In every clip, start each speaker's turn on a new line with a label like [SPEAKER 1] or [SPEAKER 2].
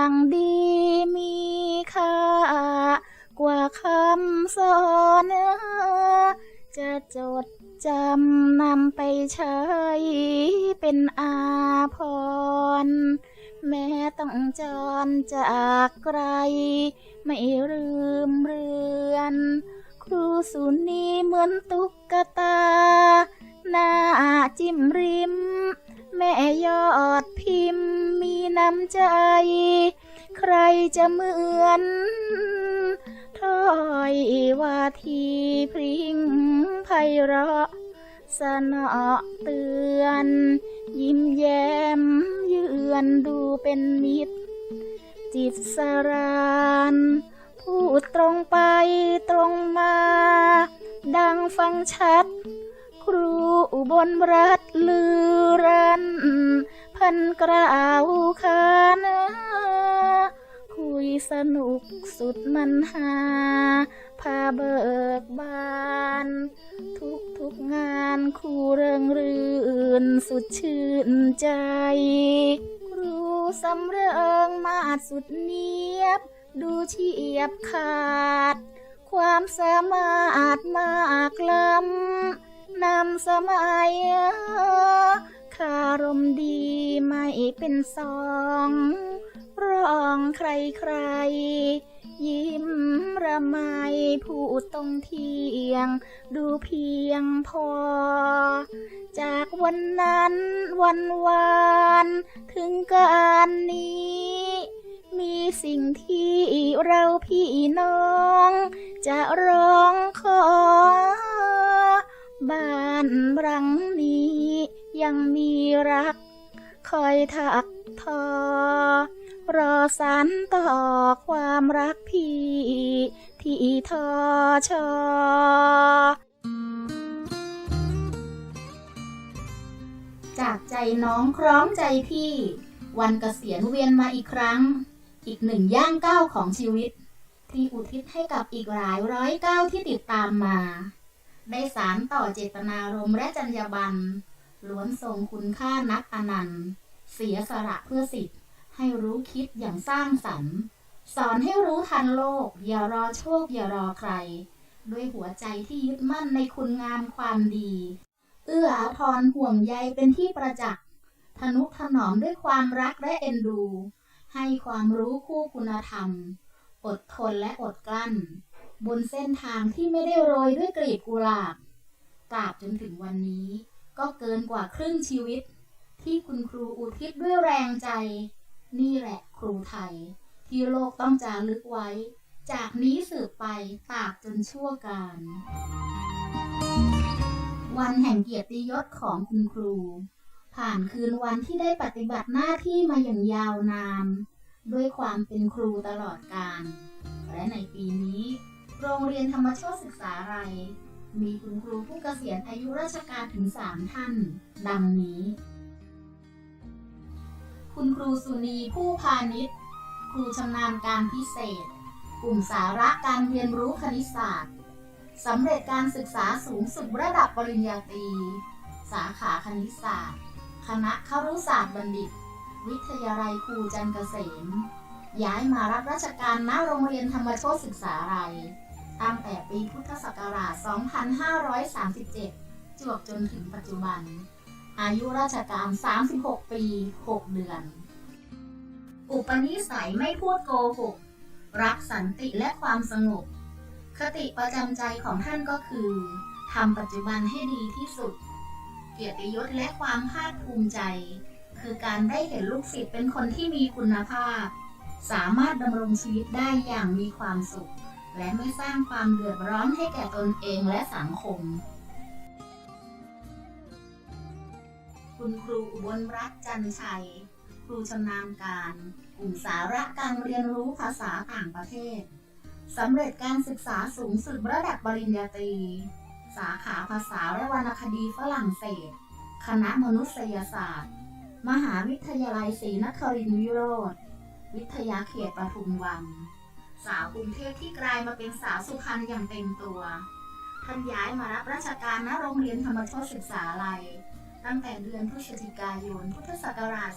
[SPEAKER 1] อย่างดีมีค่ากว่าคำสอนจะจดจำนำไปใช้เป็นอาพรณ์แม้ต้องจรจากไกล ไม่ลืมเรือน ครูสุนีเหมือนตุ๊กตา หน้าจิ้มริม แม่ยอดพิมพ์มีน้ำใจ ใครจะเหมือนถ้อยว่าทีพริ้งไพเราะสนอเตือน ยิ้มแย้มเยือนดูเป็นมิตร จิตสรานพูดตรงไปตรงมา ดังฟังชัด ครูอุบลรัฐลือรัน พันกล่าวคานคุยสนุกสุดมันหา พาเบิกบาน ทุกทุกงานครูเริงรื่นสุดชื่นใจ ครูสำเริงมาสุดเนียบ ดูเฉียบขาด ความสามารถมากล้ำ นำสมัยคารมดีไม่เป็นสองร้องใครใครๆยิ้มระไมพูดตรงเทียง ดูเพียงพอ จากวันนั้นวันวานถึงการนี้มีสิ่งที่เราพี่น้อง จะร้องขอ บ้านรังนี้ยังมีรัก คอยถักทอ รอสานต่อความรักพี่ ที่ทอชอจากใจน้องคล้องใจพี่ วันเกษียณเวียนมาอีกครั้ง อีกหนึ่งย่างก้าวของชีวิต ที่อุทิศให้กับอีกหลายร้อยก้าวที่ติดตามมา ได้สารต่อเจตนารมณ์และจรรยาบรรณล้วนทรงคุณค่านักอนันต์ เสียสละเพื่อสิทธิ์ ให้รู้คิดอย่างสร้างสรรค์ สอนให้รู้ทันโลก อย่ารอโชค อย่ารอใคร ด้วยหัวใจที่ยึดมั่นในคุณงามความดี เอื้ออาทรห่วงใยเป็นที่ประจักษ์ทนุถนอมด้วยความรักและเอ็นดู ให้ความรู้คู่คุณธรรม อดทนและอดกลั้น บนเส้นทางที่ไม่ได้โรยด้วยกลีบกุหลาบตราบจนถึงวันนี้ ก็เกินกว่าครึ่งชีวิต ที่คุณครูอุทิศด้วยแรงใจ นี่แหละครูไทย ที่โลกต้องจารึกไว้ จากนี้สืบไปตราบจนชั่วการ วันแห่งเกียรติยศของคุณครู ผ่านคืนวันที่ได้ปฏิบัติหน้าที่มาอย่างยาวนานด้วยความเป็นครูตลอดกาลและในปีนี้ โรงเรียนธรรมโชติศึกษาไร มีคุณครูผู้เกษียณอายุราชการถึง 3 ท่าน ดังนี้ คุณครูสุนีผู้พาณิชย์ ครูชำนาญการพิเศษ กลุ่มสาระการเรียนรู้คณิตศาสตร์สำเร็จการศึกษาสูงสุดระดับปริญญาตรี สาขาคณิตศาสตร์ คณะครุศาสตร์บัณฑิต วิทยาลัยครูจันเกษมย้ายมารับราชการณโรงเรียนธรรมโชติศึกษาลัย ตั้งแต่ปีพุทธศักราช 2537 จวบจนถึงปัจจุบัน อายุราชการ 36 ปี 6 เดือน อุปนิสัยไม่พูดโกหก รักสันติและความสงบ คติประจำใจของท่านก็คือทำปัจจุบันให้ดีที่สุด เกียรติยศและความภาคภูมิใจ คือการได้เห็นลูกศิษย์เป็นคนที่มีคุณภาพ สามารถดำรงชีวิตได้อย่างมีความสุข และไม่สร้างความเดือดร้อนให้แก่ตนเองและสังคม คุณครูอุบลรัตน์จันชัย ครูชำนาญการ กลุ่มสาระการเรียนรู้ภาษาต่างประเทศสำเร็จการศึกษาสูงสุดระดับปริญญาตรี สาขาภาษาและวรรณคดีฝรั่งเศส คณะมนุษยศาสตร์ มหาวิทยาลัยศรีนครินทรวิโรธ วิทยาเขตปทุมวัน สาวกรุงเทพที่กลายมาเป็นสาวสุพรรณอย่างเต็มตัว ท่านย้ายมารับราชการณโรงเรียนธรรมโชติศึกษาลัย ตั้งแต่เดือนพฤศจิกายน พุทธศักราช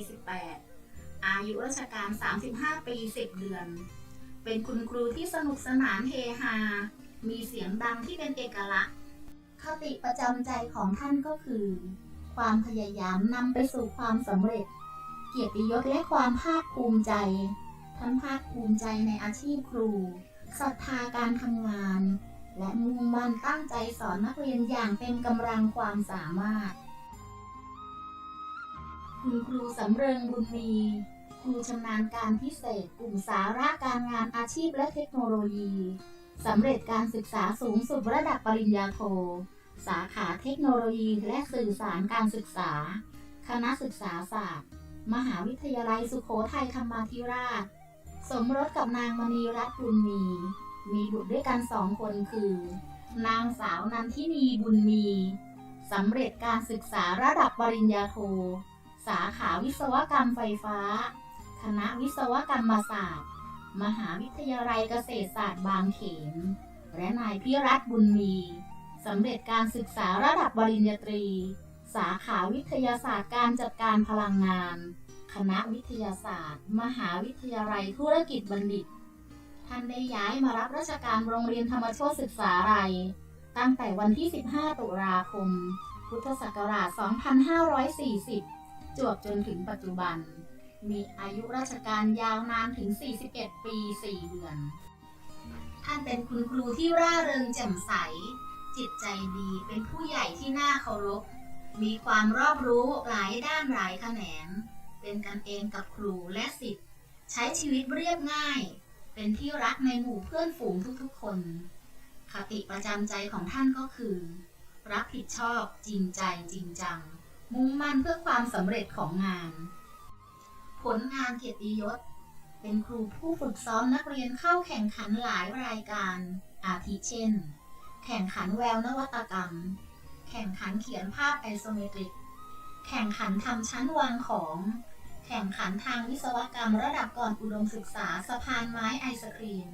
[SPEAKER 1] 2548 อายุราชการ 35 ปี 10 เดือน เป็นคุณครูที่สนุกสนานเฮฮา มีเสียงดังที่เป็นเอกลักษณ์ คติประจำใจของท่านก็คือ ความพยายามนำไปสู่ความสำเร็จ เกียรติยศและความภาคภูมิใจ ท่านภาคภูมิใจในอาชีพครูศรัทธาการทำงาน และมุ่งมั่นตั้งใจสอนนักเรียนอย่างเต็มกำลังความสามารถ คุณครูสำเริงบุญมีครูชำนาญการพิเศษกลุ่มสาระการงานอาชีพและเทคโนโลยีสำเร็จการศึกษาสูงสุดระดับปริญญาโท สาขาเทคโนโลยีและสื่อสารการศึกษา คณะศึกษาศาสตร์ มหาวิทยาลัยสุโขทัยธรรมาธิราช สมรสกับนางมณีรัตน์บุญมี มีบุตรด้วยกันสองคนคือ นางสาวนันทินีบุญมีสำเร็จการศึกษาระดับปริญญาโท สาขาวิศวกรรมไฟฟ้า คณะวิศวกรรมศาสตร์ มหาวิทยาลัยเกษตรศาสตร์บางเขน และนายพิรัตน์บุญมีสำเร็จการศึกษาระดับปริญญาตรี สาขาวิทยาศาสตร์การจัดการพลังงาน คณะวิทยาศาสตร์ มหาวิทยาลัยธุรกิจบัณฑิต ท่านได้ย้ายมารับราชการโรงเรียนธรรมโชติศึกษาลัยตั้งแต่วันที่ 15 ตุลาคม พุทธศักราช 2540 จวบจนถึงปัจจุบัน มีอายุราชการยาวนานถึง 41 ปี 4 เดือน ท่านเป็นคุณครูที่ร่าเริงแจ่มใส จิตใจดี เป็นผู้ใหญ่ที่น่าเคารพ มีความรอบรู้หลายด้านหลายแขนง เป็นกันเองกับครูและศิษย์ใช้ชีวิตเรียบง่าย เป็นที่รักในหมู่เพื่อนฝูงทุกๆคน คติประจำใจของท่านก็คือ รับผิดชอบจริงใจจริงจัง มุ่งมั่นเพื่อความสำเร็จของงาน ผลงานเกียรติยศ เป็นครูผู้ฝึกซ้อมนักเรียนเข้าแข่งขันหลายรายการ อาทิเช่น แข่งขันแววนวัตกรรม แข่งขันเขียนภาพไอโซเมตริกแข่งขันทำชั้นวางของ แข่งขันทางวิศวกรรมระดับก่อนอุดมศึกษาสะพานไม้ไอศครีม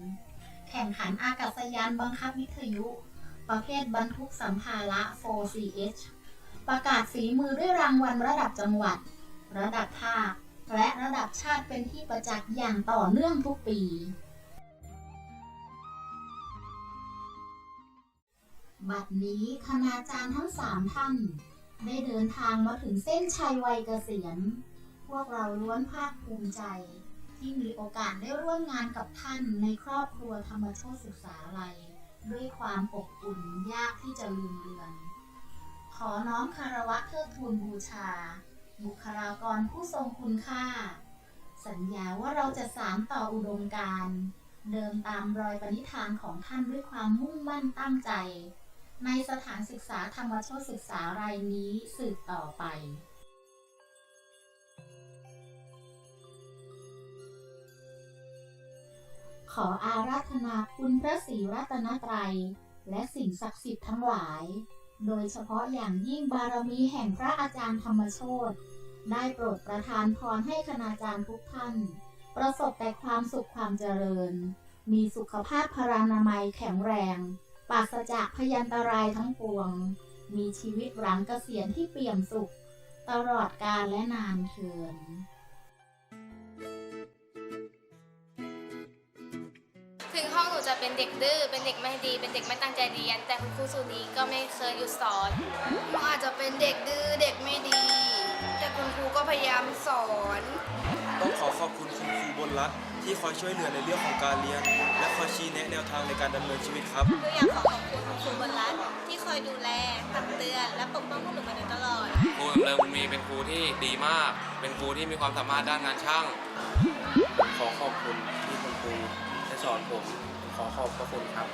[SPEAKER 1] แข่งขันอากาศยานบังคับวิทยุ ประเภทบรรทุกสัมภาระ 4CH ประกาศฝีมือด้วยรางวัลระดับจังหวัด ระดับภาค และระดับชาติเป็นที่ประจักษ์อย่างต่อเนื่องทุกปี บัดนี้คณาจารย์ทั้งสามท่าน ได้เดินทางมาถึงเส้นชัยวัยเกษียณ พวกเราล้วนภาคภูมิใจ ที่มีโอกาสได้ร่วมงานกับท่านในครอบครัวธรรมโชติศึกษาลัย ด้วยความอบอุ่นยากที่จะลืมเลือน ขอน้อมคารวะเทิดทูนบูชา บุคลากรผู้ทรงคุณค่า สัญญาว่าเราจะสานต่ออุดมการเดินตามรอยปณิธานของท่านด้วยความมุ่งมั่นตั้งใจ ในสถานศึกษาธรรมโชติศึกษารายนี้สืบต่อไป ขออาราธนาคุณพระศรีรัตนตรัย และสิ่งศักดิ์สิทธิ์ทั้งหลาย โดยเฉพาะอย่างยิ่งบารมีแห่งพระอาจารย์ธรรมโชตได้โปรดประทานพรให้คณาจารย์ทุกท่าน ประสบแต่ความสุขความเจริญ มีสุขภาพพรานามัยแข็งแรงปราศจากพยันตรายทั้งปวง มีชีวิตหลังเกษียณที่เปี่ยมสุข ตลอดกาลและนานเทิน
[SPEAKER 2] เป็นเด็กดื้อ เป็นเด็กไม่ดี เป็นเด็กไม่ตั้งใจเรียน แต่คุณครูสุนีก็ไม่เคยหยุดสอน
[SPEAKER 3] หนูอาจจะเป็นเด็กดื้อเด็กไม่ดี แต่คุณครูก็พยายามสอน
[SPEAKER 4] ต้องขอขอบคุณคุณครูบนรัฐที่คอยช่วยเหลือในเรื่องของการเรียน และคอยชี้แนะแนวทางในการดำเนินชีวิตครับ
[SPEAKER 5] หนูอยากขอขอบคุณคุณครูบนรัฐที่คอยดูแลตักเตือน และปกป้องพวกหนูมาโดยตลอด
[SPEAKER 6] ครูสำเริงบุญมีเป็นครูที่ดีมาก เป็นครูที่มีความสามารถด้านงานช่าง
[SPEAKER 7] ขอขอบคุณที่คุณครูได้สอนผม ขอขอบพระคุณครับ